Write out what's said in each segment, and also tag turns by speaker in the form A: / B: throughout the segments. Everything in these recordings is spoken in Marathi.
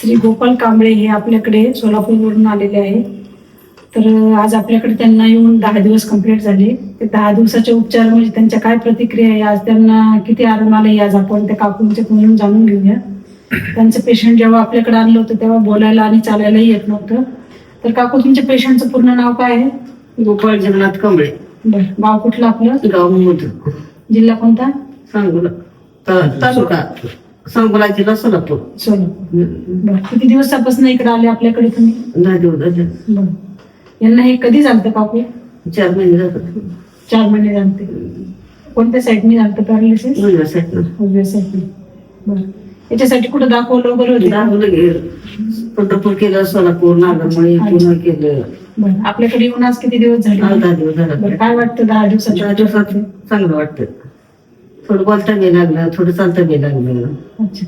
A: श्री गोपाल कांबळे हे आपल्याकडे सोलापूरवरून आलेले आहे. तर आज आपल्याकडे त्यांना येऊन दहा दिवस कंप्लीट झाले. ते दहा दिवसाचे उपचार म्हणजे त्यांच्या काय प्रतिक्रिया आहे आज त्यांना किती आराम आलाय आज आपण त्या काकूंचे म्हणून जाणून घेऊया. त्यांचं पेशंट जेव्हा आपल्याकडे आणलं होतं तेव्हा बोलायला आणि चालायलाही येत नव्हतं. तर काकू तुमच्या पेशंटचं पूर्ण नाव काय आहे?
B: गोपाळ जगन्नाथ कांबळे.
A: बरं गाव कुठलं आपलं?
B: गाव
A: जिल्हा कोणता?
B: सांगोला. ता- तालुका. सांगोला जिल्हा सोलापूर
A: किती दिवसापासून इकडे आले आपल्याकडे तुम्ही?
B: दहा दिवस
A: यांना हे कधी झालं काकू
B: चार महिने जातात
A: चार महिने झालते. कोणत्या साईडने झालं पॅरालिसिस
B: उजव्या साईडनं.
A: उजव्या साईडने बरं. याच्यासाठी कुठं दाखवलं वगैरे होते? का?
B: दाखवलं गेलं पंढरपूर केलं सोलापूर नागरमळी पुणे केलं.
A: आपल्याकडे येऊन आज किती दिवस झाले?
B: दहा दिवस झाला.
A: काय वाटतं दहा दिवसाच्या
B: दहा दिवसात चांगलं वाटतं. थोडं बोलता बी लागलं थोडं चालता बी लागलं.
A: अच्छा.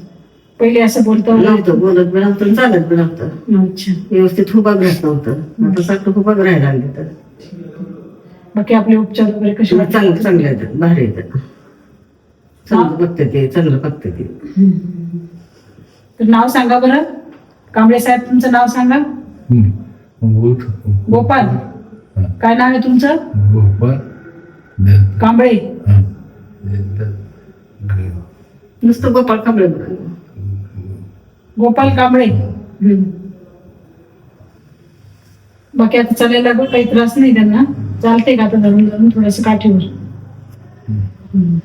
A: पहिले असं बोलता
B: नव्हतं बोलत बी नव्हतं चालत बी नव्हतं.
A: अच्छा.
B: व्यवस्थित उभा राहत नव्हतं. आता सारखं उभा राहायला लागले तर.
A: बाकी आपले उपचार वगैरे कसे वाटतात?
B: चांगलं चांगलं आहे भारी आहे चांगलं बघते ते चांगलं बघते ते.
A: हम्म. तर नाव सांगा बरं. कांबळे साहेब तुमचं नाव सांगा.
C: गोपाल.
A: काय नाव आहे तुमचं? कांबळे.
B: नुसतं गोपाळ कांबळे.
A: गोपाल कांबळे. बाकी आता चालायला पण काही त्रास नाही त्यांना चालते का आता धरून धरून थोडस काठीवर हम्म.